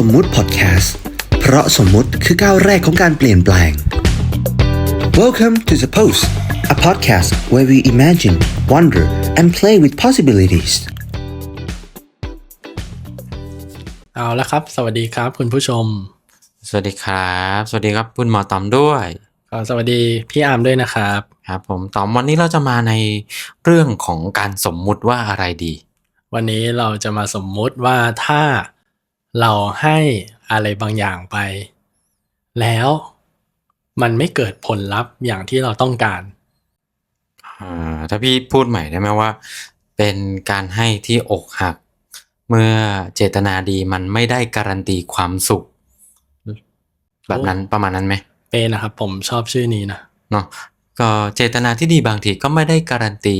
สมมุติพอดแคสต์เพราะสมมุติคือก้าวแรกของการเปลี่ยนแปลง Welcome to the Post a podcast where we imagine wonder and play with possibilities เอาละครับ สวัสดีครับคุณผู้ชม สวัสดีครับ สวัสดีครับคุณหมอตอมด้วยก็สวัสดีพี่อาร์มด้วยนะครับครับ ผมตอมวันนี้เราจะมาในเรื่องของการสมมุติว่าอะไรดี วันนี้เราจะมาสมมุติว่าถ้า เราให้อะไรบางอย่างไป แล้วมันไม่เกิดผลลัพธ์อย่างที่เราต้องการอ่าถ้าพี่พูดใหม่ได้ไหมว่า เป็นการให้ที่อกหัก เมื่อเจตนาดีมันไม่ได้การันตีความสุข แบบนั้นประมาณนั้นไหมเป็นนะครับ ผมชอบชื่อนี้นะเนาะก็เจตนาที่ดีบางทีก็ไม่ได้การันตี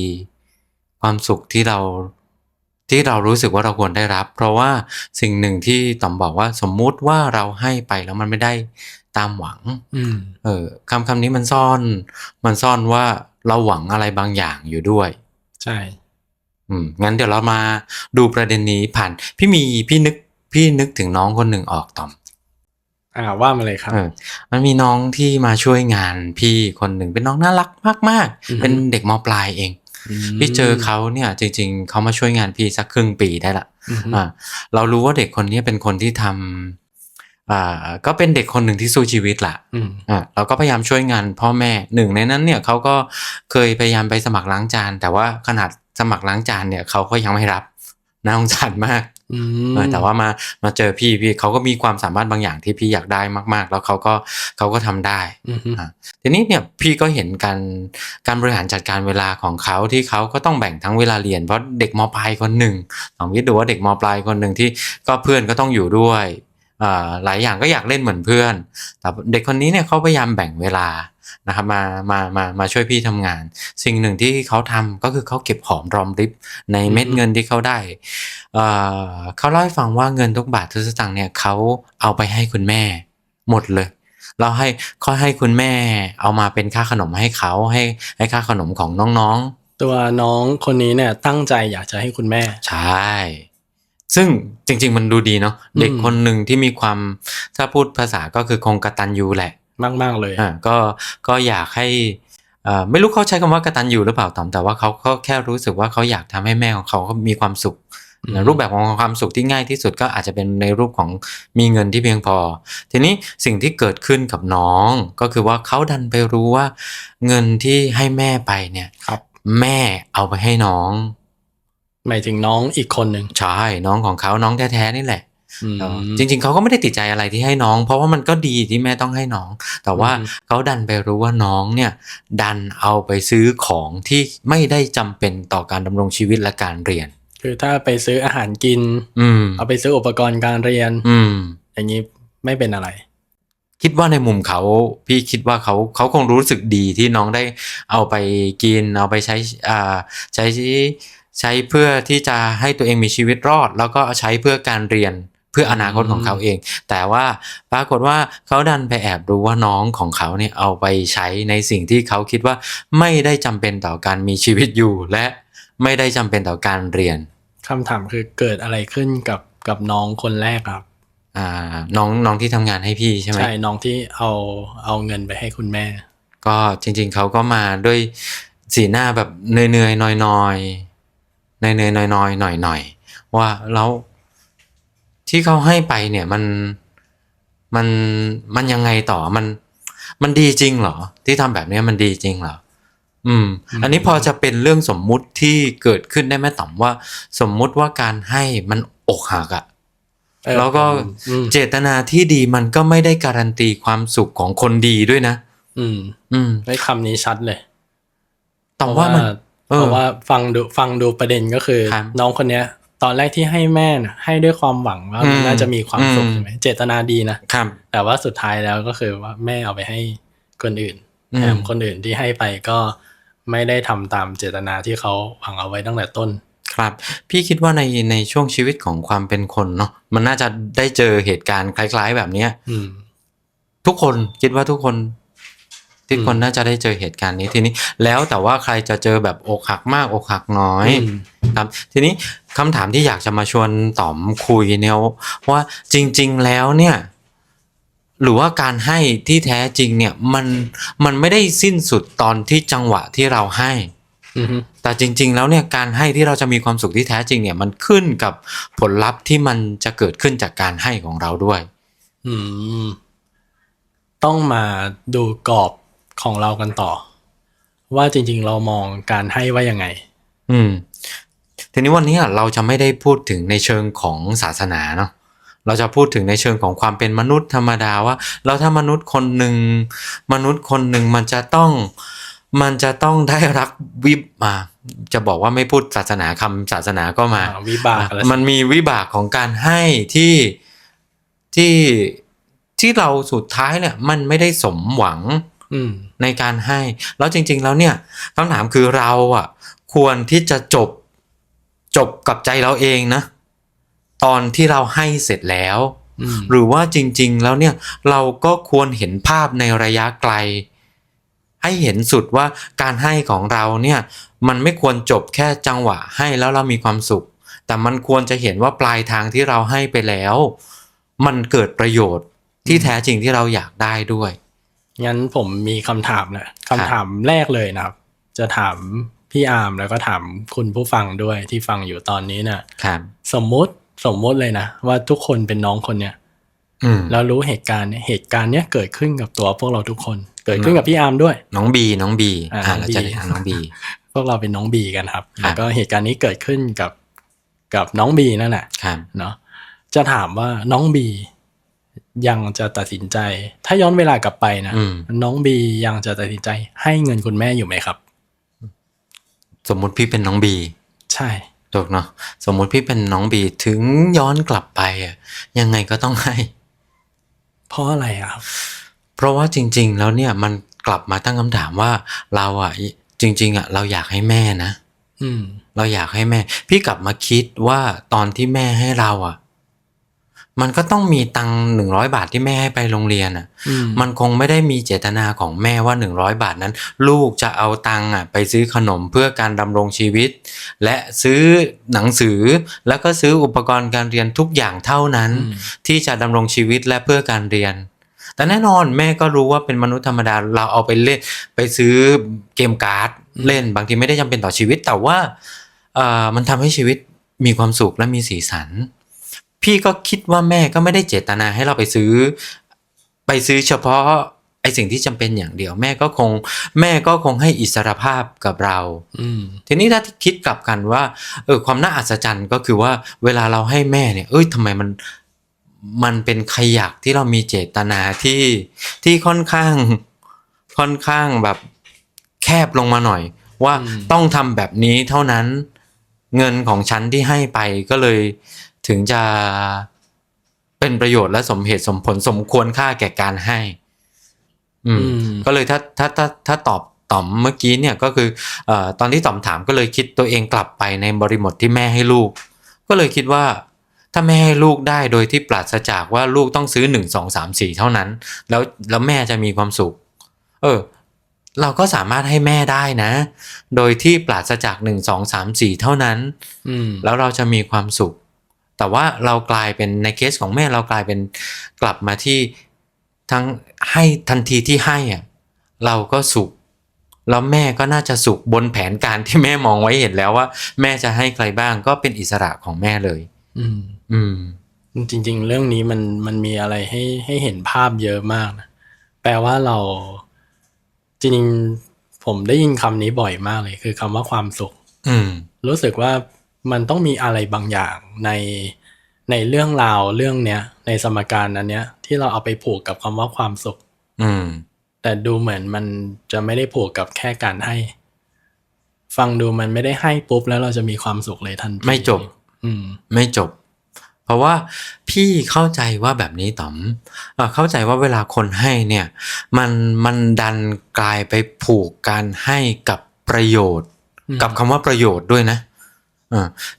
ความสุขที่เรา ที่เรารู้สึกว่าเราควรได้รับ เพราะว่าสิ่งหนึ่งที่ต๋อมบอกว่าสมมุติว่าเราให้ไปแล้วมันไม่ได้ตามหวังอืมเออคำคำนี้มันซ่อน มันซ่อนว่าเราหวังอะไรบางอย่างอยู่ด้วย ใช่ อืมงั้นเดี๋ยวเรามาดูประเด็นนี้ผ่าน พี่มีพี่นึกพี่นึกถึงน้องคนหนึ่งออกต๋อมอ่าว่ามาเลยครับเออมันมีน้องที่มาช่วยงานพี่คนหนึ่งเป็นน้องน่ารักมากอือฮึๆเป็นเด็กมปลายเองม พี่เจอเขาเนี่ยจริง ๆเขามาช่วยงานพี่สักครึ่งปีได้ละอืมอ่าเรารู้ว่าเด็กคนนี้เป็นคนที่ทำอ่าก็เป็นเด็กคนหนึ่งที่สู้ชีวิตแหละอืมอะเราก็พยายามช่วยงานพ่อแม่หนึ่งในนั้นเนี่ยเขาก็เคยพยายามไปสมัครล้างจาน แต่ว่าขนาดสมัครล้างจานเนี่ยเขาก็ยังไม่รับน่าสงสารมากอืมเออ แต่ว่ามามาเจอพี่พี่เขาก็มีความสามารถบางอย่างที่พี่อยากได้มาก ๆ แล้วเขาก็เขาก็ทำได้อืมอะทีนี้เนี่ยพี่ก็เห็นการการบริหารจัดการเวลาของเขาที่เขาก็ต้องแบ่งทั้งเวลาเรียนเพราะเด็กมปลายคนหนึ่งลองคิดดูว่าเด็กมปลายคนหนึ่งที่ก็เพื่อนก็ต้องอยู่ด้วยอ่า หลายอย่างก็อยากเล่นเหมือนเพื่อน แต่เด็กคนนี้เนี่ยเขาพยายามแบ่งเวลานะครับมามามามาช่วยพี่ทำงาน สิ่งหนึ่งที่เขาทำก็คือเขาเก็บหอมรอมริบในเม็ดเงินที่เขาได้เอ่อเขาเล่าให้ฟังว่าเงินทุกบาททุกสตางค์เนี่ยเขาเอาไปให้คุณแม่หมดเลยเราให้เขาให้คุณแม่เอามาเป็นค่าขนมให้เขาให้ให้ค่าขนมของน้องตัวน้องคนนี้เนี่ยตั้งใจอยากจะให้คุณแม่ๆใช่ ซึ่งจริง ๆ มันดูดีเนาะเด็กอืมคนหนึ่งที่มีความถ้าพูดภาษาก็คือคงกตัญญูแหละ มากๆเลยอ่าก็ก็อยากให้อ่าไม่รู้เขาใช้คำว่ากตัญญูหรือเปล่าตอมแต่ว่าเขาก็แค่รู้สึกว่าเขาอยากทำให้แม่ของเขามีความสุขอืมรูปแบบของความสุขที่ง่ายที่สุดก็อาจจะเป็นในรูปของมีเงินที่เพียงพอ ทีนี้สิ่งที่เกิดขึ้นกับน้อง ก็คือว่าเขาดันไปรู้ว่า เงินที่ให้แม่ไปเนี่ยครับแม่เอาไปให้น้อง หมายถึงน้องอีกคนหนึ่งใช่น้องของเขาน้องแท้ๆนี่แหละอืมจริง ๆเขาก็ไม่ได้ติดใจอะไรที่ให้น้อง เพราะว่ามันก็ดีที่แม่ต้องให้น้อง แต่ว่าอืมเขาดันไปรู้ว่าน้องเนี่ย ดันเอาไปซื้อของที่ไม่ได้จำเป็นต่อการดำรงชีวิตและการเรียน คือถ้าไปซื้ออาหารกิน อืมเอาไปซื้ออุปกรณ์การเรียน อืมอย่างนี้ไม่เป็นอะไร คิดว่าในมุมเขาพี่คิดว่าเขาเขาคงรู้สึกดีที่น้องได้เอาไปกิน เอาไปใช้อ่าใช้ ใช้เพื่อที่จะให้ตัวเองมีชีวิตรอด แล้วก็ใช้เพื่อการเรียนเพื่ออนาคตของเขาเอง แต่ว่าปรากฏว่าเขาดันไปแอบรู้ว่าน้องของเขาเนี่ยเอาไปใช้ในสิ่งที่เขาคิดว่าไม่ได้จำเป็นต่อการมีชีวิตอยู่ และไม่ได้จำเป็นต่อการเรียนคำถามคือเกิดอะไรขึ้นกับกับน้องคนแรกครับอ่าน้องน้องที่ทำงานให้พี่ใช่ไหมใช่น้องที่เอาเอาเงินไปให้คุณแม่ ก็จริง ๆเขาก็มาด้วยสีหน้าแบบเหนื่อยๆหน่อยๆ เหนื่อยๆหน่อยๆหน่อยๆว่าแล้วที่เขาให้ไปเนี่ยมันมันมันยังไงต่อมันมันดีจริงเหรอ ที่ทำแบบเนี้ยมันดีจริงเหรออืมอืม อันนี้พอจะเป็นเรื่องสมมุติที่เกิดขึ้นได้ไหมต่อมว่า สมมุติว่าการให้มันอกหักอะเออแล้วก็อืมเจตนาที่ดีมันก็ไม่ได้การันตีความสุขของคนดีด้วยนะ อืม อืมได้คำนี้ชัดเลยต่อว่ามัน เออเพราะว่าฟังดูฟังดูประเด็นก็คือครับน้องคนเนี้ย ตอนแรกที่ให้แม่น่ะให้ด้วยความหวังว่าอืมน่าจะมีความสุขอืมใช่ไหมเจตนาดีนะครับแต่ว่าสุดท้ายแล้วก็คือว่าแม่เอาไปให้คนอื่นอืมแถมคนอื่นที่ให้ไปก็ไม่ได้ทำตามเจตนาที่เขาหวังเอาไว้ตั้งแต่ต้นครับ พี่คิดว่าในในช่วงชีวิตของความเป็นคนเนาะมันน่าจะได้เจอเหตุการณ์คล้าย ๆ แบบเนี้ยอืมทุกคนคิดว่าทุกคน ที่อืมคนน่าจะได้เจอเหตุการณ์นี้ทีนี้ แล้วแต่ว่าใครจะเจอแบบอกหักมากอกหักน้อยอืมครับทีนี้คำถามที่อยากจะมาชวนต๋อมคุยเนี่ยว่าจริง ๆ แล้วเนี่ย หรือว่าการให้ที่แท้จริงเนี่ยมันมันไม่ได้สิ้นสุดตอนที่จังหวะที่เราให้อืมแต่จริง ๆ แล้วเนี่ยการให้ที่เราจะมีความสุขที่แท้จริง เนี่ยมันขึ้นกับผลลัพธ์ที่มันจะเกิดขึ้นจากการให้ของเราด้วย อืม ต้องมาดูกรอบ ของเรากันต่อ ว่าจริง ๆ เรามองการให้ว่ายังไง อืม ทีนี้วันนี้อะเราจะไม่ได้พูดถึงในเชิงของศาสนาเนาะเราจะพูดถึงในเชิงของความเป็นมนุษย์ธรรมดาว่าแล้วถ้ามนุษย์คนหนึ่งมนุษย์คนหนึ่งมันจะต้องมันจะต้องได้รับวิบมา จะบอกว่าไม่พูดศาสนาคำศาสนาก็มาอ่าวิบากอะไรมันมีวิบากของการให้ที่ที่ที่เราสุดท้ายเนี่ยมันไม่ได้สมหวังอืม ในการให้ แล้วจริง ๆ แล้วเนี่ยคำถามคือเราอะ ควรที่จะจบจบกับใจเราเองนะ ตอนที่เราให้เสร็จแล้วอืมหรือว่าจริง ๆ แล้วเนี่ยเราก็ควรเห็นภาพในระยะไกล ให้เห็นสุดว่าการให้ของเราเนี่ย มันไม่ควรจบแค่จังหวะให้แล้วเรามีความสุข แต่มันควรจะเห็นว่าปลายทางที่เราให้ไปแล้ว มันเกิดประโยชน์ที่แท้จริงที่เราอยากได้ด้วย งั้นผมมีคำถามนะคำถามแรกเลยนะครับ จะถามพี่อาร์มแล้วก็ถามคุณผู้ฟังด้วยที่ฟังอยู่ตอนนี้เนี่ยครับสมมุติสมมุติเลยนะ ว่าทุกคนเป็นน้องคนเนี้ยอืมแล้วรู้เหตุการณ์เนี่ยเหตุการณ์เนี้ยเกิดขึ้นกับตัวพวกเราทุกคน เกิดขึ้นกับพี่อาร์มด้วย น้องบี น้องบีอ่าอ่าน้เราองบีจะเรียกน้องบี พวกเราเป็นน้องบีกันครับครับ แล้วก็เหตุการณ์นี้เกิดขึ้นกับกับน้องบีนั่นแหละครับเนาะจะถามว่าน้องบี ยังจะตัดสินใจ ถ้าย้อนเวลากลับไปนะอืมน้องบียังจะตัดสินใจ ให้เงินคุณแม่อยู่ไหมครับ สมมุติพี่เป็นน้องบีใช่ถูกเนาะสมมุติพี่เป็นน้องบีถึงย้อนกลับไปอะยังไงก็ต้องให้ เพราะอะไรอะครับ เพราะว่าจริง ๆ แล้วเนี่ยมันกลับมาตั้งคำถามว่า เราอะจริง ๆอะเราอยากให้แม่นะ อืม เราอยากให้แม่ พี่กลับมาคิดว่าตอนที่แม่ให้เราอะ มันก็ต้องมีตังหนึ่งร้อยบาทที่แม่ให้ไปโรงเรียนอะอืมมันคงไม่ได้มีเจตนาของแม่ว่า100บาทนั้น ลูกจะเอาตังค์อะไปซื้อขนมเพื่อการดำรงชีวิต และซื้อหนังสือแล้วก็ซื้ออุปกรณ์การเรียนทุกอย่างเท่านั้นอืมที่จะดำรงชีวิตและเพื่อการเรียน แต่แน่นอนแม่ก็รู้ว่าเป็นมนุษย์ธรรมดาเราเอาไปเล่นไปซื้อเกมการ์ดเล่นบางทีไม่ได้จำเป็นต่อชีวิต แต่ว่าเอ่อมันทำให้ชีวิตมีความสุขและมีสีสัน พี่ก็คิดว่าแม่ก็ไม่ได้เจตนาให้เราไปซื้อ ไปซื้อเฉพาะไอสิ่งที่จำเป็นอย่างเดียวแม่ก็คง แม่ก็คงให้อิสรภาพกับเรา อืมทีนี้ถ้าคิดกลับกันว่า เออความน่าอัศจรรย์ก็คือว่าเวลาเราให้แม่เนี่ย เอ้ยทำไมมันมันเป็นขยักที่เรามีเจตนาที่ที่ค่อนข้างค่อนข้างแบบแคบลงมาหน่อย ว่าอืมต้องทำแบบนี้เท่านั้นเงินของฉันที่ให้ไปก็เลย ถึงจะเป็นประโยชน์และสมเหตุสมผลสมควรค่าแก่การให้ อืมอืมก็เลยถ้าถ้าถ้าถ้าตอบต๋อมเมื่อกี้เนี่ยก็คือเอ่อตอนที่ต๋อมถามก็เลยคิดตัวเองกลับไปในบริบทที่แม่ให้ลูก ก็เลยคิดว่าถ้าแม่ให้ลูกได้โดยที่ปราศจากว่าลูกต้องซื้อหนึ่งสองสามสี่เท่านั้น แล้วแล้วแม่จะมีความสุข เออ เราก็สามารถให้แม่ได้นะ โดยที่ปราศจากหนึ่งสองสามสี่เท่านั้นอืมแล้วเราจะมีความสุข แต่ว่าเรากลายเป็นในเคสของแม่เรากลายเป็นกลับมาที่ทั้งให้ทันทีที่ให้อะเราก็สุขแล้วแม่ก็น่าจะสุขบนแผนการที่แม่มองไว้เห็นแล้วว่า แม่จะให้ใครบ้างก็เป็นอิสระของแม่เลย อืม อืม จริง ๆ เรื่องนี้มันมันมีอะไรให้ให้เห็นภาพเยอะมากนะแปลว่าเรา จริง ๆ ผมได้ยินคำนี้บ่อยมากเลย คือคำว่าความสุข อืม รู้สึกว่า มันต้องมีอะไรบางอย่างในในเรื่องราวเรื่องเนี้ย ในสมการนั้นเนี้ยที่เราเอาไปผูกกับคำว่าความสุข อืม แต่ดูเหมือนมันจะไม่ได้ผูกกับแค่การให้ ฟังดูมันไม่ได้ให้ปุ๊บแล้วเราจะมีความสุขเลยทันทีไม่จบ อืม ไม่จบ เพราะว่าพี่เข้าใจว่าแบบนี้ต๋อมเอ่อเข้าใจว่าเวลาคนให้เนี่ย มันมันดันกลายไปผูกการให้กับประโยชน์อืมกับคำว่าประโยชน์ด้วยนะอ่า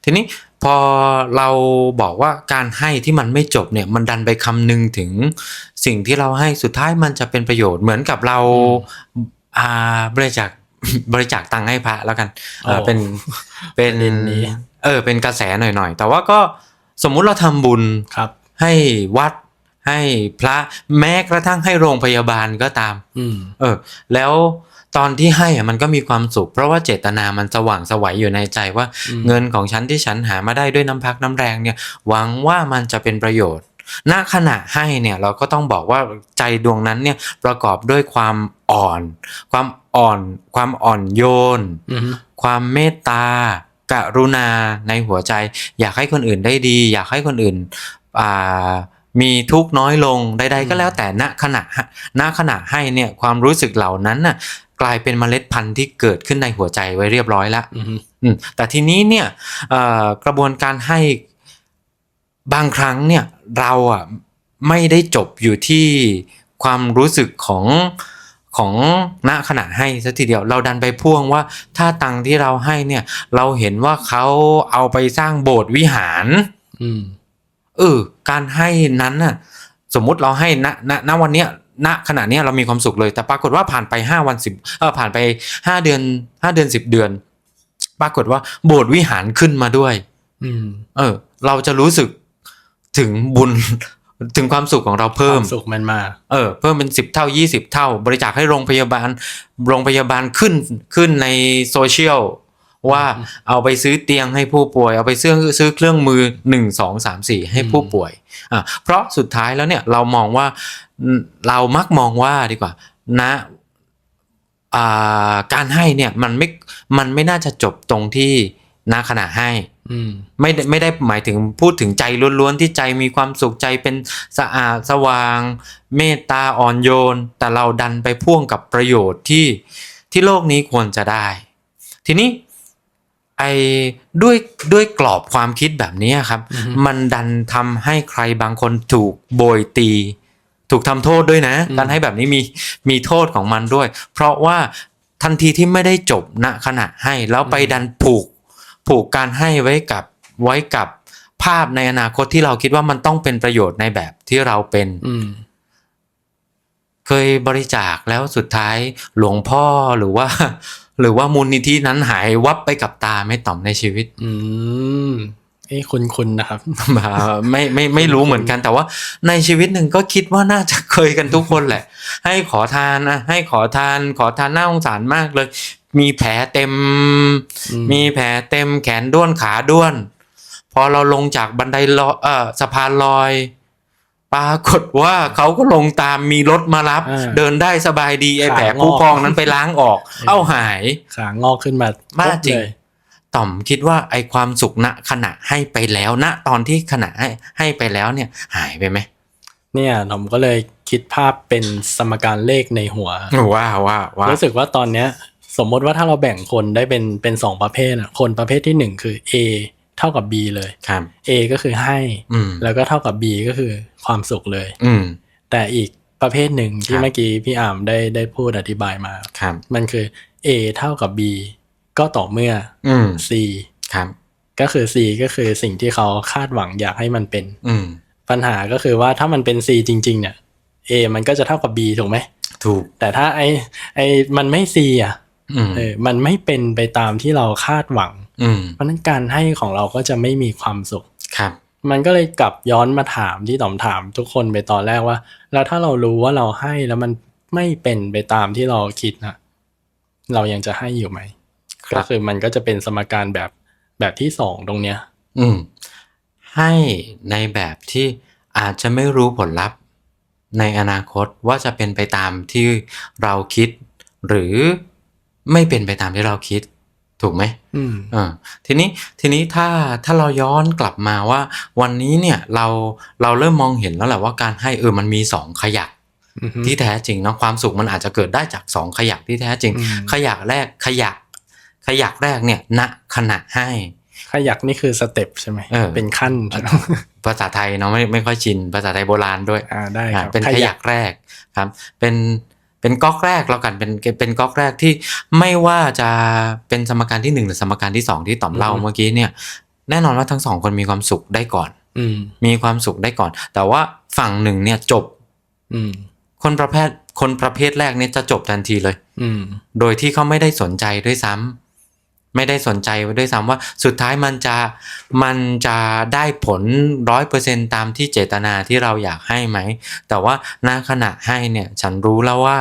ทีนี้พอเราบอกว่าการให้ที่มันไม่จบเนี่ยมันดันไปคำนึงถึงสิ่งที่เราให้สุดท้ายมันจะเป็นประโยชน์เหมือนกับเราอ่าบริจาคบริจาคตังค์ให้พระแล้วกันเออโอ้เป็นเป็นประเด็นนี้เออเป็นกระแสหน่อยๆ แต่ว่าก็สมมุติเราทำบุญครับ ให้วัดให้พระแม้กระทั่งให้โรงพยาบาลก็ตาม อืมเออ แล้ว ตอนที่ให้อะมันก็มีความสุข เพราะว่าเจตนามันสว่างไสวัยอยู่ในใจว่าอืมเงินของฉันที่ฉันหามาได้ด้วยน้ำพักน้ำแรงเนี่ยหวังว่ามันจะเป็นประโยชน์ณขณะให้เนี่ยเราก็ต้องบอกว่าใจดวงนั้นเนี่ยประกอบด้วยความอ่อน ความอ่อน ความอ่อนโยนอืมความเมตตากรุณาในหัวใจ อยากให้คนอื่นได้ดี อยากให้คนอื่นอ่ามีทุกข์น้อยลงใดๆก็แล้วแต่ณขณะณขณะให้เนี่ยความรู้สึกเหล่านั้นน่ะ กลายเป็นเมล็ดพันธุ์ที่เกิดขึ้นในหัวใจไว้เรียบร้อยแล้วอืมอืมแต่ทีนี้เนี่ยเอ่อกระบวนการให้บางครั้งเนี่ยเราอะไม่ได้จบอยู่ที่ความรู้สึกของของณขณะให้ซะทีเดียวเราดันไปพ่วงว่าถ้าตังค์ที่เราให้เนี่ย เราเห็นว่าเขาเอาไปสร้างโบสถ์วิหาร อืมเออการให้นั้นน่ะ สมมุติเราให้ณณณวันเนี้ย ณขณะเนี้ยเรามีความสุขเลย แต่ปรากฏว่าผ่านไปห้าวันสิบเออผ่านไปห้าเดือนห้าเดือนสิบเดือน ปรากฏว่าโบสถ์วิหารขึ้นมาด้วยอืมเออ เราจะรู้สึกถึงบุญถึงความสุขของเราเพิ่มความสุขมันมา เออ เพิ่มเป็นสิบเท่ายี่สิบเท่า บริจาคให้โรงพยาบาล โรงพยาบาลขึ้นขึ้นในโซเชียลว่าเอาไปซื้อเตียงให้ผู้ป่วย เอาไปซื้อซื้อเครื่องมือหนึ่งสองสามสี่ให้ผู้ป่วยอะเพราะสุดท้ายแล้วเนี่ยเรามองว่าอืม เรามักมองว่าดีกว่านะอ่าการให้เนี่ยมันไม่มันไม่น่าจะจบตรงที่ณขณะให้อืมไม่ได้ไม่ได้หมายถึงพูดถึงใจล้วนๆที่ใจมีความสุขใจเป็นสะอาดสว่าง เมตตาอ่อนโยน แต่เราดันไปพ่วงกับประโยชน์ที่ที่โลกนี้ควรจะได้ ทีนี้ไอ้ด้วยด้วยกรอบความคิดแบบนี้ครับอือฮึมันดันทำให้ใครบางคนถูกโบยตี ถูกทำโทษด้วยนะอืมการให้แบบนี้มีมีโทษของมันด้วย เพราะว่าทันทีที่ไม่ได้จบณขณะให้ แล้วไปดันผูกผูกการให้ไว้กับไว้กับภาพในอนาคตที่เราคิดว่ามันต้องเป็นประโยชน์ในแบบที่เราเป็นอืมเคยบริจาคแล้วสุดท้ายหลวงพ่อหรือว่า หรือว่ามูลนิธินั้นหายวับไปกับตาไม่ต่อมในชีวิต อืม เอ้คุณคุณนะครับมาไม่ไม่ไม่รู้เหมือนกันแต่ว่าในชีวิตหนึ่งก็คิดว่าน่าจะเคยกันทุกคนแหละ ให้ขอทานนะให้ขอทาน ขอทานน่าสงสารมากเลย มีแผลเต็มอืมมีแผลเต็มแขนด้วนขาด้วน พอเราลงจากบันไดลอยเอ่อสะพานลอย ปรากฏว่าเขาก็ลงตามมีรถมารับอ่าเดินได้สบายดีไอ้ขางแผลอกผู้พองนั้นไปล้างออก เอ้าหายขางอกขึ้นมาบ้าปุ๊บจริงเลย ต่อมคิดว่าไอ้ความสุขณขณะให้ไปแล้วณตอนที่ขณะให้ให้ไปแล้วเนี่ยหายไปไหมเนี่ยผมก็เลยคิดภาพเป็นสมการเลขในหัวว้าว้าว้ารู้สึกว่าตอนเนี้ย สมมติว่าถ้าเราแบ่งคนได้เป็นเป็นสองประเภทอะคนประเภทที่หนึ่งคือ A เท่ากับ B เลยครับ A ก็คือให้อืมแล้วก็เท่ากับ B ก็คือความสุขเลย อืมแต่อีกประเภทหนึ่งคที่รับเมื่อกี้พี่อามได้ได้พูดอธิบายมาครับมันคือ A เท่ากับ B ก็ต่อเมื่ออืม C ครับ ก็คือ C ก็คือสิ่งที่เขาคาดหวังอยากให้มันเป็น อืมปัญหาก็คือว่าถ้ามันเป็น C จริง ๆ เนี่ย A มันก็จะเท่ากับ B ถูกไหมถูก แต่ถ้าไอไอมันไม่ C อะอืมเออมันไม่เป็นไปตามที่เราคาดหวังอืมเพราะฉะนั้นการให้ของเราก็จะไม่มีความสุขครับ มันก็เลยกลับย้อนมาถามที่ต๋อมถามทุกคนไปตอนแรกว่า แล้วถ้าเรารู้ว่าเราให้แล้วมันไม่เป็นไปตามที่เราคิดนะเรายังจะให้อยู่ไหมครับ ก็คือมันก็จะเป็นสมการแบบแบบที่สองตรงเนี้ย อืม ให้ในแบบที่อาจจะไม่รู้ผลลัพธ์ ในอนาคตว่าจะเป็นไปตามที่เราคิด หรือไม่เป็นไปตามที่เราคิด ถูกไหมอืมอ่าทีนี้ทีนี้ถ้าถ้าเราย้อนกลับมาว่า วันนี้เนี่ยเราเราเริ่มมองเห็นแล้วแหละว่าการให้เออมันมีสองขยักอือฮึที่แท้จริงเนาะความสุขมันอาจจะเกิดได้จากสองขยักที่แท้จริงอืมขยักแรกขยัก ขยักแรกเนี่ยณขณะให้ขยักนี่คือสเต็ปใช่ไหมเออเป็นขั้นใช่ไหมภาษาไทยเนาะไม่ไม่ค่อยชินภาษาไทยโบราณด้วยอ่าได้คอ่ารับเป็นขยักแรกครับ เป็นเเป็นก๊อกแรกแล้วกันเป็นเป็นก๊อกแรกที่ไม่ว่าจะเป็นสมการที่หนึ่งหรือสมการที่สองที่ต่อมเล่าอือฮึเมื่อกี้เนี่ย แน่นอนว่าทั้งสองคนมีความสุขได้ก่อน อืมมีความสุขได้ก่อน แต่ว่าฝั่งหนึ่งเนี่ยจบ อืมคนประเภทคนประเภทแรกเนี่ยจะจบทันทีเลย อืมโดยที่เขาไม่ได้สนใจด้วยซ้ำ ไม่ได้สนใจด้วยซ้ำว่าสุดท้ายมันจะมันจะได้ผลร้อยเปอร์เซ็นตามที่เจตนาที่เราอยากให้ไหม แต่ว่าณขณะให้เนี่ยฉันรู้แล้วว่า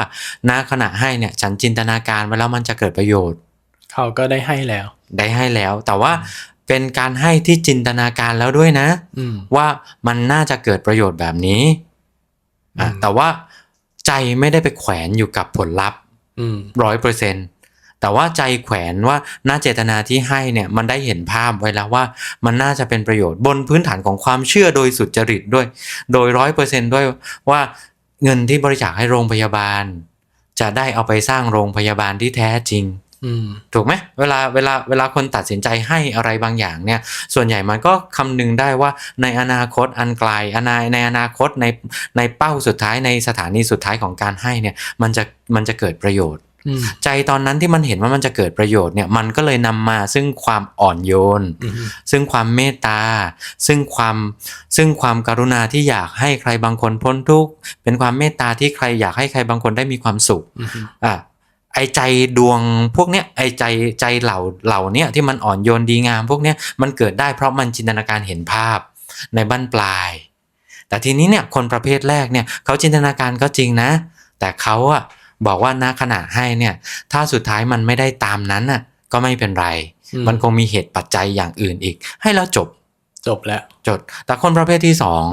ณขณะให้เนี่ยฉันจินตนาการไว้แล้วมันจะเกิดประโยชน์ เขาก็ได้ให้แล้ว ได้ให้แล้ว แต่ว่าเป็นการให้ที่จินตนาการแล้วด้วยนะอืมว่ามันน่าจะเกิดประโยชน์แบบนี้อะอืมแต่ว่าใจไม่ได้ไปแขวนอยู่กับผลลัพธ์อืมร้อยเปอร์เซ็น แต่ว่าใจแขวนว่าหน้าเจตนาที่ให้เนี่ยมันได้เห็นภาพไว้แล้วว่า มันน่าจะเป็นประโยชน์บนพื้นฐานของความเชื่อโดยสุจริตด้วย โดยร้อยเปอร์เซนด้วยว่าเงินที่บริจาคให้โรงพยาบาล จะได้เอาไปสร้างโรงพยาบาลที่แท้จริงอืมถูกไหมเวลาเวลาเวลาคนตัดสินใจให้อะไรบางอย่างเนี่ย ส่วนใหญ่มันก็คำนึงได้ว่าในอนาคตอันไกลอนาในอนาคตในในเป้าสุดท้ายในสถานีสุดท้ายของการให้เนี่ย มันจะมันจะเกิดประโยชน์อืม ใจตอนนั้นที่มันเห็นว่ามันจะเกิดประโยชน์เนี่ยมันก็เลยนำมาซึ่งความอ่อนโยนอืมซึ่งความเมตตา ซึ่งความซึ่งความกรุณาที่อยากให้ใครบางคนพ้นทุกข์เป็นความเมตตาที่ใครอยากให้ใครบางคนได้มีความสุขอืมอะไอใจดวงพวกเนี้ยไอใจใจเหล่าเหล่าเนี้ยที่มันอ่อนโยนดีงาม พวกเนี้ยมันเกิดได้เพราะมันจินตนาการเห็นภาพในบั้นปลาย แต่ทีนี้เนี่ยคนประเภทแรกเนี่ยเขาจินตนาการก็จริงนะ แต่เขาอะ บอกว่าณขณะให้เนี่ยถ้าสุดท้ายมันไม่ได้ตามนั้นน่ะก็ไม่เป็นไรอืมันคงมีเหตุปัจจัยอย่างอื่นอีก ให้แล้วจบจบแล้วจดแต่คนประเภทที่สอง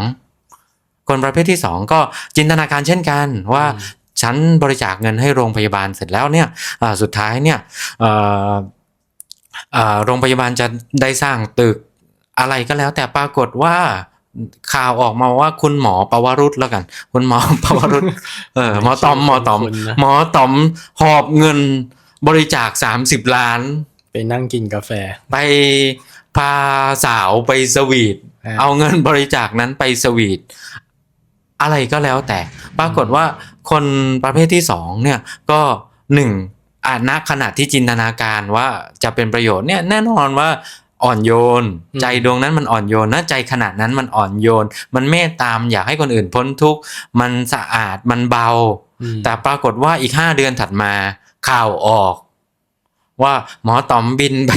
คนประเภทที่สองก็จินตนาการเช่นกันว่าอืมฉันบริจาคเงินให้โรงพยาบาลเสร็จแล้วเนี่ยอ่าสุดท้ายเนี่ยเอ่ออ่าโรงพยาบาลจะได้สร้างตึกอะไรก็แล้ว แต่ปรากฏว่า ข่าวออกมาว่าคุณหมอปวรุษแล้วกัน คุณหมอปวรุษเออหมอตอมหมอตอมคุณนะหมอตอมหอบเงินบริจาคสามสิบล้าน ไปนั่งกินกาแฟ ไปพาสาวไปสวีทอ่าเอาเงินบริจาคนั้นไปสวีทอะไรก็แล้วแต่ ปรากฏว่าคนประเภทที่สองเนี่ยก็หนึ่งอ่าณขณะที่จินตนาการว่าจะเป็นประโยชน์เนี่ยแน่นอนว่า อ่อนโยนอืมใจดวงนั้นมันอ่อนโยนนะใจขนาดนั้นมันอ่อนโยน มันเมตตามอยากให้คนอื่นพ้นทุกข์มันสะอาดมันเบาอืมแต่ปรากฏว่าอีกห้าเดือนถัดมาข่าวออก ว่าหมอต๋อมบินไป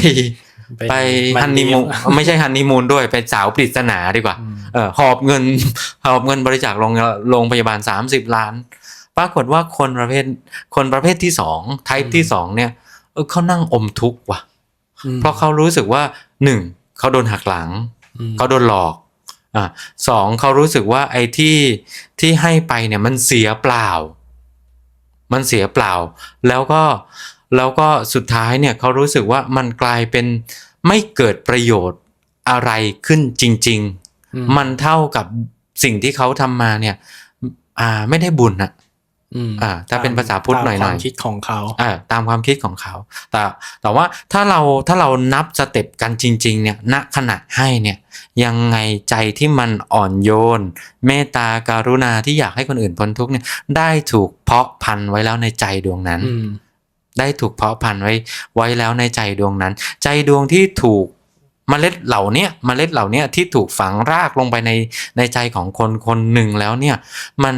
ไปมัฮันนีมูนเลี้ยงไม่ใช่ฮันนีมูนด้วยไปสาวปริศนาดีกว่าอืมเออหอบเงินหอบเงินบริจาคโรงโรงพยาบาล30ล้าน ปรากฏว่าคนประเภทคนประเภทที่สองไทป์ที่สองเนี่ยเออเขานั่งอมทุกข์ว่ะอืม เพราะเขารู้สึกว่าหนึ่งเขาโดนหักหลังอืมเขาโดนหลอกอ่าสองเขารู้สึกว่าไอ้ที่ที่ให้ไปเนี่ยมันเสียเปล่า มันเสียเปล่า แล้วก็แล้วก็สุดท้ายเนี่ยเขารู้สึกว่ามันกลายเป็นไม่เกิดประโยชน์อะไรขึ้นจริงอืๆมันเท่ากับสิ่งที่เขาทำมาเนี่ย อ่าไม่ได้บุญอะ อืมอ่าถ้าเป็นภาษาพุทธหน่อยๆตามความคิดของเขาอ่าตามความคิดของเขา แต่แต่ว่าถ้าเราถ้าเรานับสเต็ปกันจริง ๆ เนี่ยณขณะให้เนี่ยยังไงใจที่มันอ่อนโยน เมตตาการุณาที่อยากให้คนอื่นพ้นทุกข์เนี่ยได้ถูกเพาะพันธุ์ไว้แล้วในใจดวงนั้นอืมได้ถูกเพาะพันธุ์ไว้ไว้แล้วในใจดวงนั้น ใจดวงที่ถูก เมล็ดเหล่าเนี้ยเมล็ดเหล่าเนี้ยที่ถูกฝังรากลงไปในในใจของคนคนหนึ่งแล้วเนี่ยมัน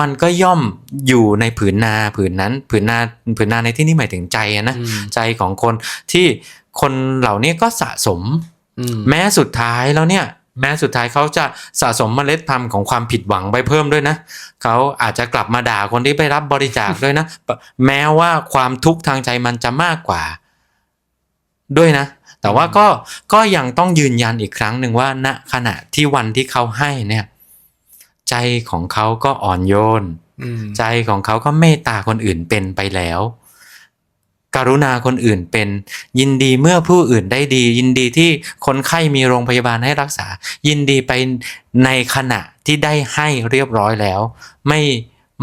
มันก็ย่อมอยู่ในผืนนาผืนนั้น ผืนนาผืนนาในที่นี้หมายถึงใจอะนะอืมใจของคนที่คนเหล่านี้ก็สะสมอืมแม้สุดท้ายแล้วเนี่ย แม้สุดท้ายเขาจะสะสมเมล็ดพันธุ์ของความผิดหวังไปเพิ่มด้วยนะเขาอาจจะกลับมาด่าคนที่ไปรับบริจาคด้วยนะ แม้ว่าความทุกข์ทางใจมันจะมากกว่า ด้วยนะ แต่ว่าก็ก็ยังต้องยืนยันอีกครั้งหนึ่งว่าณขณะที่วันที่เขาให้เนี่ย ใจของเขาก็อ่อนโยนอืมใจของเขาก็เมตตาคนอื่นเป็นไปแล้ว กรุณาคนอื่นเป็น ยินดีเมื่อผู้อื่นได้ดี ยินดีที่คนไข้มีโรงพยาบาลให้รักษา ยินดีไปในขณะที่ได้ให้เรียบร้อยแล้ว ไม่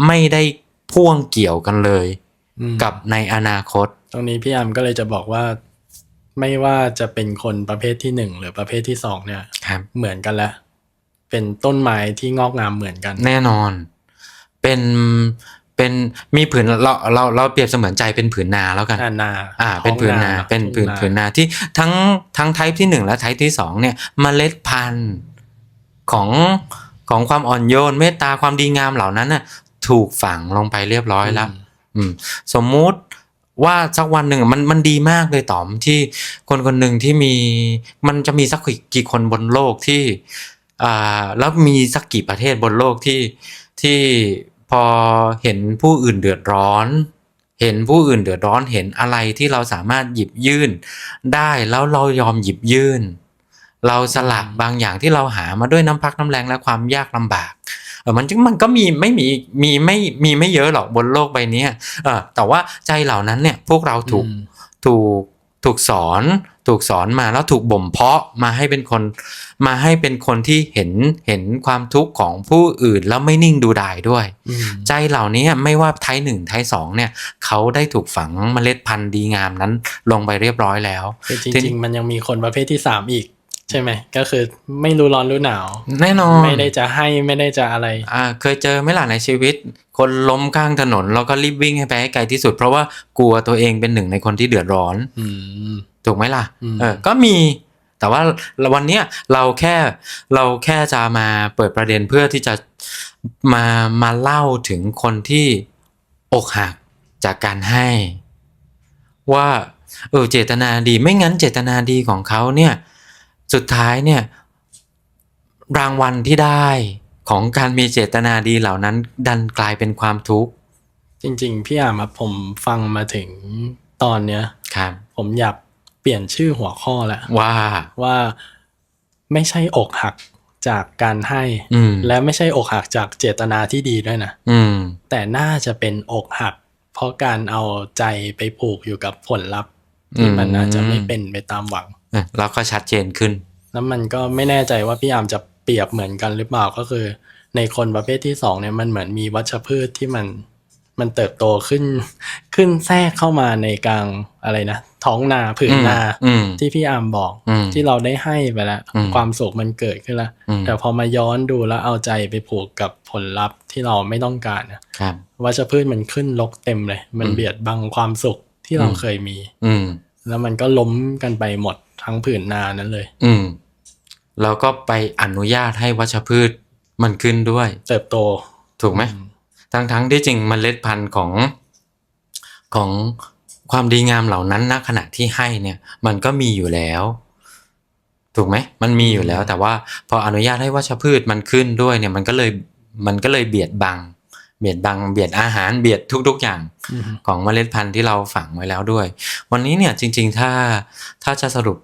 ไม่ได้พ่วงเกี่ยวกันเลยอืมกับในอนาคต ตรงนี้พี่อัมก็เลยจะบอกว่า ไม่ว่าจะเป็นคนประเภทที่หนึ่งหรือประเภทที่สองเนี่ยครับเหมือนกันแล้วเป็นต้นไม้ที่งอกงามเหมือนกัน แน่นอน เป็นเป็นมีผืนเราเราเราเปรียบเสมือนใจเป็นผืนนาแล้วกันอ่านาอ่า เป็นผืนนาท้องเป็นผืนทุ่งผืนนาที่ทั้งทั้งไทป์ที่หนึ่งและไทป์ที่สองเนี่ยมเมล็ดพันธุ์ของของความอ่อนโยนเมตตาความดีงามเหล่านั้นน่ะถูกฝังลงไปเรียบร้อยแล้วอืมสมมุติ ว่าสักวันหนึ่งมันมันดีมากเลยต๋อมที่คนคนหนึ่งที่มีมันจะมีสักกี่คนบนโลกที่อ่าแล้วมีสักกี่ประเทศบนโลกที่ที่พอเห็นผู้อื่นเดือดร้อน เห็นผู้อื่นเดือดร้อนเห็นอะไรที่เราสามารถหยิบยื่น ได้แล้วเรายอมหยิบยื่น เราสละบางอย่างที่เราหามาด้วยน้ำพักน้ำแรงและความยากลำบาก มันจึงมันก็มีไม่มีมีไม่มีไม่เยอะหรอกบนโลกใบเนี้ยเออแต่ว่าใจเหล่านั้นเนี่ยพวกเราถูกอืมถูกถูกสอนถูกสอนมาแล้วถูกบ่มเพาะมาให้เป็นคนมาให้เป็นคนที่เห็นเห็นความทุกข์ของผู้อื่นแล้วไม่นิ่งดูดายด้วยอืมใจเหล่านี้ไม่ว่าไทยหนึ่งไทยสองเนี่ยเขาได้ถูกฝังเมล็ดพันธุ์ดีงามนั้นลงไปเรียบร้อยแล้วคือจทีริงๆ มันยังมีคนประเภทที่สามอีก ใช่ไหมก็คือไม่รู้ร้อนรู้หนาว แน่นอนไม่ได้จะให้ไม่ได้จะอะไร อ่า เคยเจอไหมล่ะในชีวิต คนล้มข้างถนนแล้วก็รีบวิ่งให้ไปให้ไกลที่สุด เพราะว่ากลัวตัวเองเป็นหนึ่งในคนที่เดือดร้อนอืมถูกไหมล่ะอืมเออก็มี แต่ว่าวันเนี้ยเราแค่เราแค่จะมาเปิดประเด็นเพื่อที่จะมามาเล่าถึงคนที่อกหักจากการให้ ว่าเออเจตนาดีไม่งั้นเจตนาดีของเขาเนี่ย สุดท้ายเนี่ยรางวัลที่ได้ของการมีเจตนาดีเหล่านั้น ดันกลายเป็นความทุกข์ จริงๆ พี่อามครับผมฟังมาถึงตอนเนี้ยครับ ผมอยากเปลี่ยนชื่อหัวข้อแล้วว่าว่าไม่ใช่อกหักจากการให้อืมและไม่ใช่อกหักจากเจตนาที่ดีด้วยนะอืม แต่น่าจะเป็นอกหัก เพราะการเอาใจไปผูกอยู่กับผลลัพธ์ที่มันอืมอาจจะไม่เป็นไปตามหวังเออ แล้วก็ชัดเจนขึ้น แล้วมันก็ไม่แน่ใจว่าพี่อามจะเปรียบเหมือนกันหรือเปล่าก็คือ ในคนประเภทที่สองเนี่ยมันเหมือนมีวัชพืชที่มันมันเติบโตขึ้นขึ้นแทรกเข้ามาในกลางอะไรนะท้องนาผืนนาอืมที่พี่อามบอกอืมที่เราได้ให้ไปแล้วอืมความสุขมันเกิดขึ้นแล้วอืมแต่พอมาย้อนดูแล้วเอาใจไปผูกกับผลลัพธ์ที่เราไม่ต้องการเนี่ยครับวัชพืชมันขึ้นลกเต็มเลย มันอืมเบียดบังความสุขที่เราอืมเคยมี อืมแล้วมันก็ล้มกันไปหมด ทั้งผืนนานั้นเลย อืมแล้วก็ไปอนุญาตให้วัชพืชมันขึ้นด้วย เติบโต ถูกไหมอืทั้งทั้งที่จริงเมล็ดพันธุ์ของของความดีงามเหล่านั้นณขณะที่ให้เนี่ย มันก็มีอยู่แล้ว ถูกไหมมันมีอยู่แล้ว แต่ว่าพออนุญาตให้วัชพืชมันขึ้นด้วยเนี่ย มันก็เลยมันก็เลยเบียดบัง เบียดบังเบียดอาหารเบียดทุก ๆ อย่างอืมของเมล็ดพันธุ์ที่เราฝังไว้แล้วด้วย วันนี้เนี่ยจริง ๆ ถ้าถ้าจะสรุป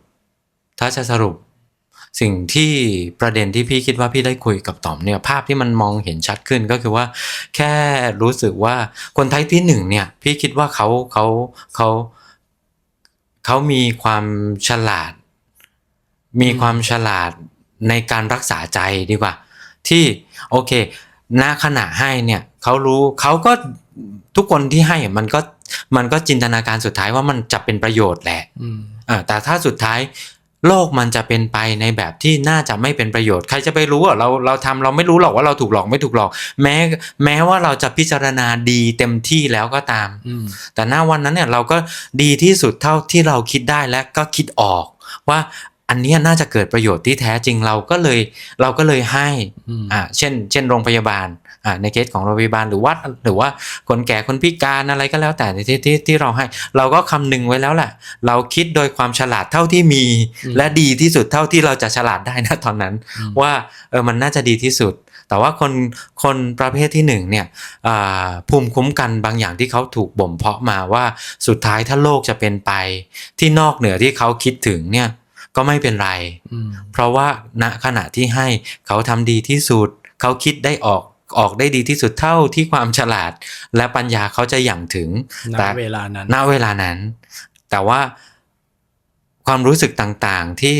ถ้าจะสรุป สิ่งที่ประเด็นที่พี่คิดว่าพี่ได้คุยกับต๋อมเนี่ย ภาพที่มันมองเห็นชัดขึ้นก็คือว่า แค่รู้สึกว่าคนไทยที่หนึ่งเนี่ย พี่คิดว่าเขาเขาเขาเขามีความฉลาด มีความฉลาดในการรักษาใจดีกว่า ที่โอเคณขณะให้เนี่ย เขารู้เขาก็ทุกคนที่ให้อะมันก็มันก็จินตนาการสุดท้ายว่ามันจะเป็นประโยชน์แหละอืมอ่าแต่ถ้าสุดท้ายโลกมันจะเป็นไปในแบบที่น่าจะไม่เป็นประโยชน์ใครจะไปรู้อะเราเราทำเราไม่รู้หรอกว่าเราถูกหลอกไม่ถูกหลอก แม้แม้ว่าเราจะพิจารณาดีเต็มที่แล้วก็ตามอืมแต่หน้าวันนั้นเนี่ยเราก็ดีที่สุดเท่าที่เราคิดได้และก็คิดออก ว่าอันเนี้ยน่าจะเกิดประโยชน์ที่แท้จริงเราก็เลยเราก็เลยให้อืมอ่าเช่น เช่นโรงพยาบาลอ่า ในเคสของโรงพยาบาลหรือวัดหรือว่าคนแก่คนพิการอะไรก็แล้วแต่ที่ที่ที่เราให้ เราก็คำนึงไว้แล้วแหละเราคิดโดยความฉลาดเท่าที่มีอืมและดีที่สุดเท่าที่เราจะฉลาดได้นะตอนนั้นอืมว่าเออมันน่าจะดีที่สุด แต่ว่าคนคนประเภทที่หนึ่งเนี่ยอ่าภูมิคุ้มกันบางอย่างที่เขาถูกบ่มเพาะมาว่าสุดท้ายถ้าโลกจะเป็นไป ที่นอกเหนือที่เขาคิดถึงเนี่ยก็ไม่เป็นไรอืมเพราะว่าณขณะที่ให้เขาทำดีที่สุด เขาคิดได้ออก ออกได้ดีที่สุดเท่าที่ความฉลาด และปัญญาเขาจะอย่างถึงณแต่เวลานั้นณเวลานั้น แต่ว่าความรู้สึกต่างๆ ที่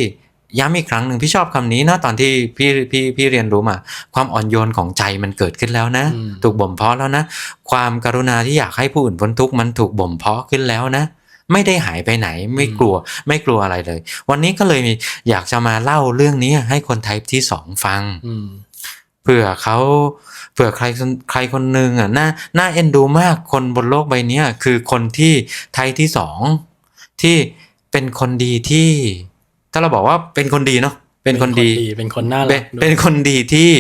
ย้ำอีกครั้งหนึ่งพี่ชอบคำนี้นะตอนที่พี่พี่พี่เรียนรู้มาความอ่อนโยนของใจมันเกิดขึ้นแล้วนะอืมถูกบ่มเพาะแล้วนะ ความกรุณาที่อยากให้ผู้อื่นพ้นทุกข์มันถูกบ่มเพาะขึ้นแล้วนะ ไม่ได้หายไปไหนไม่กลัว ไม่กลัวอะไรเลย วันนี้ก็เลยมีอยากจะมาเล่าเรื่องนี้ให้คนไทป์ที่สองฟังอืม เผื่อเขาเผื่อใครคนใครคนหนึ่งอะน่าน่าเอ็นดูมากคนบนโลกใบเนี้ยคือคนที่ไทยที่สองที่เป็นคนดีที่ ถ้าเราบอกว่าเป็นคนดีเนาะเป็นคนดีเป็นคนน่าเป็รันกด้วยเป็นคนดีที่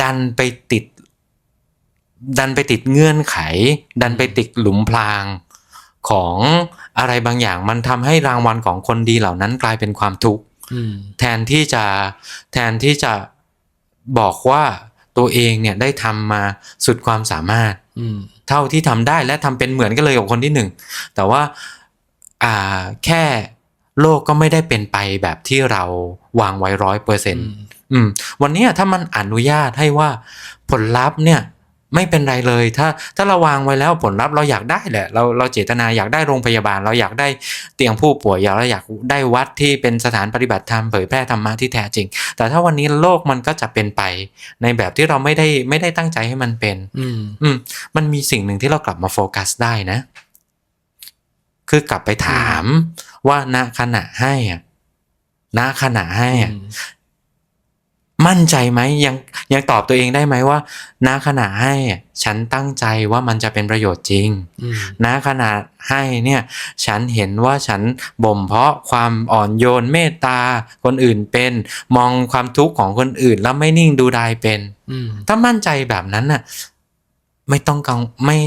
ดันไปติด ดันไปติดเงื่อนไข ดันไปติดหลุมพรางของอะไรบางอย่างมันทำให้รางวัลของคนดีเหล่านั้นกลายเป็นความทุกข์อืมแทนที่จะแทนที่จะ บอกว่าตัวเองเนี่ยได้ทำมาสุดความสามารถอืมเท่าที่ทำได้และทำเป็นเหมือนกันเลยกับคนที่หนึ่งแต่ว่าอ่าแค่โลกก็ไม่ได้เป็นไปแบบที่เราวางไว้ร้อยเปอร์เซ็นต์อืมวันเนี้ยถ้ามันอนุญาตให้ว่าผลลัพธ์เนี่ย ไม่เป็นไรเลย ถ้าถ้าเราวางไว้แล้วผลลัพธ์เราอยากได้แหละ เราเราเจตนาอยากได้โรงพยาบาล เราอยากได้เตียงผู้ป่วยอยากเราอยากได้วัดที่เป็นสถานปฏิบัติธรรมเผยแพร่ธรรมะที่แท้จริง แต่ถ้าวันนี้โลกมันก็จะเป็นไป ในแบบที่เราไม่ได้ไม่ได้ตั้งใจให้มันเป็น อืมอืมมันมีสิ่งหนึ่งที่เรากลับมาโฟกัสได้นะ คือกลับไปถามว่าณขณะให้อะณขณะให้อะ มั่นใจไหมยังยังตอบตัวเองได้ไหมว่าณขณะให้อะฉันตั้งใจว่ามันจะเป็นประโยชน์จริงอืมณขณะให้เนี่ย ฉันเห็นว่าฉันบ่มเพาะความอ่อนโยนเมตตาคนอื่นเป็น มองความทุกข์ของคนอื่นแล้วไม่นิ่งดูดายเป็นอืมถ้ามั่นใจแบบนั้นน่ะ ไม่ต้องกังไม่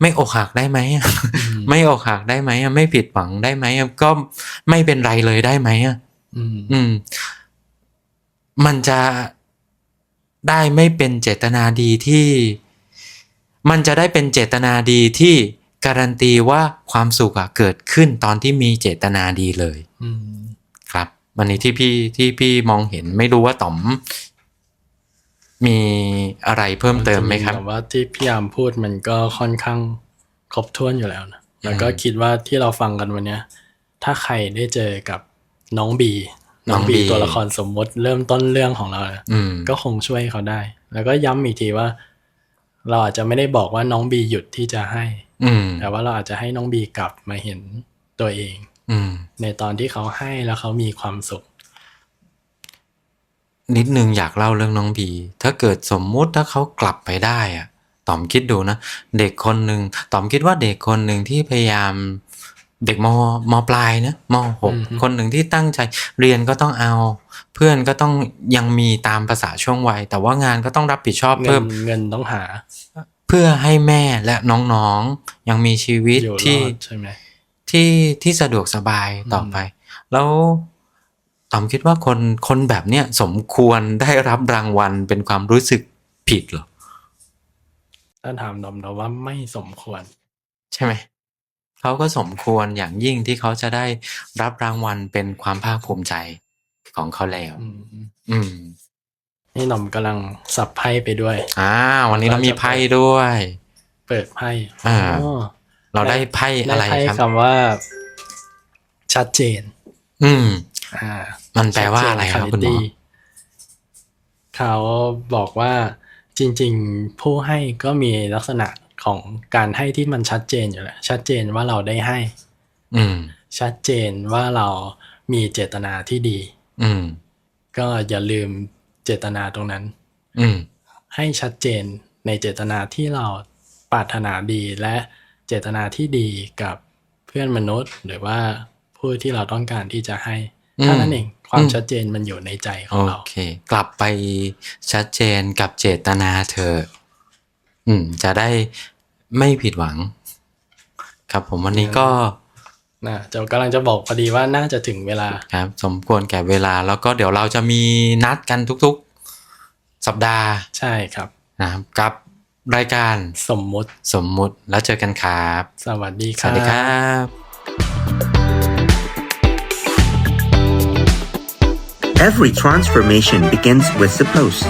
ไม่อกหักได้ไหมอะไม่อกหักได้ไหมอะไม่ผิดหวังได้ไหมอะก็ไม่เป็นไรเลยได้ไหมอะอืมอื มมันจะได้ไม่เป็นเจตนาดีที่ มันจะได้เป็นเจตนาดีที่การันตีว่าความสุขอะเกิดขึ้นตอนที่มีเจตนาดีเลยอืมครับวันนี้ที่พี่ที่พี่มองเห็นไม่รู้ว่าต๋อม มีอะไรเพิ่มเติมไหมครับนจะแบบว่าที่พี่ยามพูดมันก็ค่อนข้างครบถ้วนอยู่แล้วนะแล้วก็คิดว่าที่เราฟังกันวันเนี้ยถ้าใครได้เจอกับน้องบี น้องน้องบีบีตัวละครสมมติเริ่มต้นเรื่องของเรานะอืมก็คงช่วยเขาได้ แล้วก็ย้ำอีกทีว่า เราอาจจะไม่ได้บอกว่าน้องบีหยุดที่จะให้อืมแต่ว่าเราอาจจะให้น้องบีกลับมาเห็นตัวเองอืมในตอนที่เขาให้แล้วเขามีความสุข นิดนึงอยากเล่าเรื่องน้องบี ถ้าเกิดสมมุติถ้าเขากลับไปได้อะต๋อมคิดดูนะ เด็กคนหนึ่งต๋อมคิดว่าเด็กคนหนึ่งที่พยายาม เด็กมมปลายนะมหกอืมคนหนึ่งที่ตั้งใจเรียนก็ต้องเอา เพื่อนก็ต้องยังมีตามภาษาช่วงวัย แต่ว่างานก็ต้องรับผิดชอบเงิเพิ่นมเงินต้องหา เพื่อให้แม่และน้องๆยังมีชีวิตอยู่รที่อดใช่ไหมที่ที่สะดวกสบายต่อไป แล้วต๋อมคิดว่าคนคนแบบเนี้ยสมควรได้รับรางวัลเป็นความรู้สึกผิดเหรอถ้าถามดอมเราว่าไม่สมควร ใช่ไหม เขาก็สมควรอย่างยิ่งที่เขาจะได้รับรางวัลเป็นความภาคภูมิใจของเขาแล้ว อืมอืมนี่หน่อมกำลังสับไพ่ไปด้วย อ่า วันนี้เรามีไพ่ด้วย เปิดไพ่อ่าอ๋อเราได้ไพ่อะไรด้ไพ่ครับคำว่า ชัดเจน อืม อ่า มันแปลว่าอะไรครับคุณหมอ clarity เขาบอกว่าจริง ๆ ผู้ให้ก็มีลักษณะ ของการให้ที่มันชัดเจนอยู่แล้วชัดเจนว่าเราได้ให้ อืม ชัดเจนว่าเรามีเจตนาที่ดี อืม ก็อย่าลืมเจตนาตรงนั้น อืม ให้ชัดเจนในเจตนาที่เราปรารถนาดีและเจตนาที่ดีกับเพื่อนมนุษย์ หรือว่าผู้ที่เราต้องการที่จะให้อืมเท่านั้นเองความอืมชัดเจนมันอยู่ในใจขโอองเราเค กลับไปชัดเจนกับเจตนาเธอ อืม จะได้ไม่ผิดหวัง ครับผมวันนี้ก็นะจะกำลังจะบอกพอดีว่าน่าจะถึงเวลาครับ สมควรแก่เวลาแล้วก็เดี๋ยวเราจะมีนัดกันทุกๆ สัปดาห์ ใช่ครับนะครับกับรายการสมมุติสมมุติแล้วเจอกันครับ สวัสดีคสรับวัสดีครับ Every transformation begins with suppose.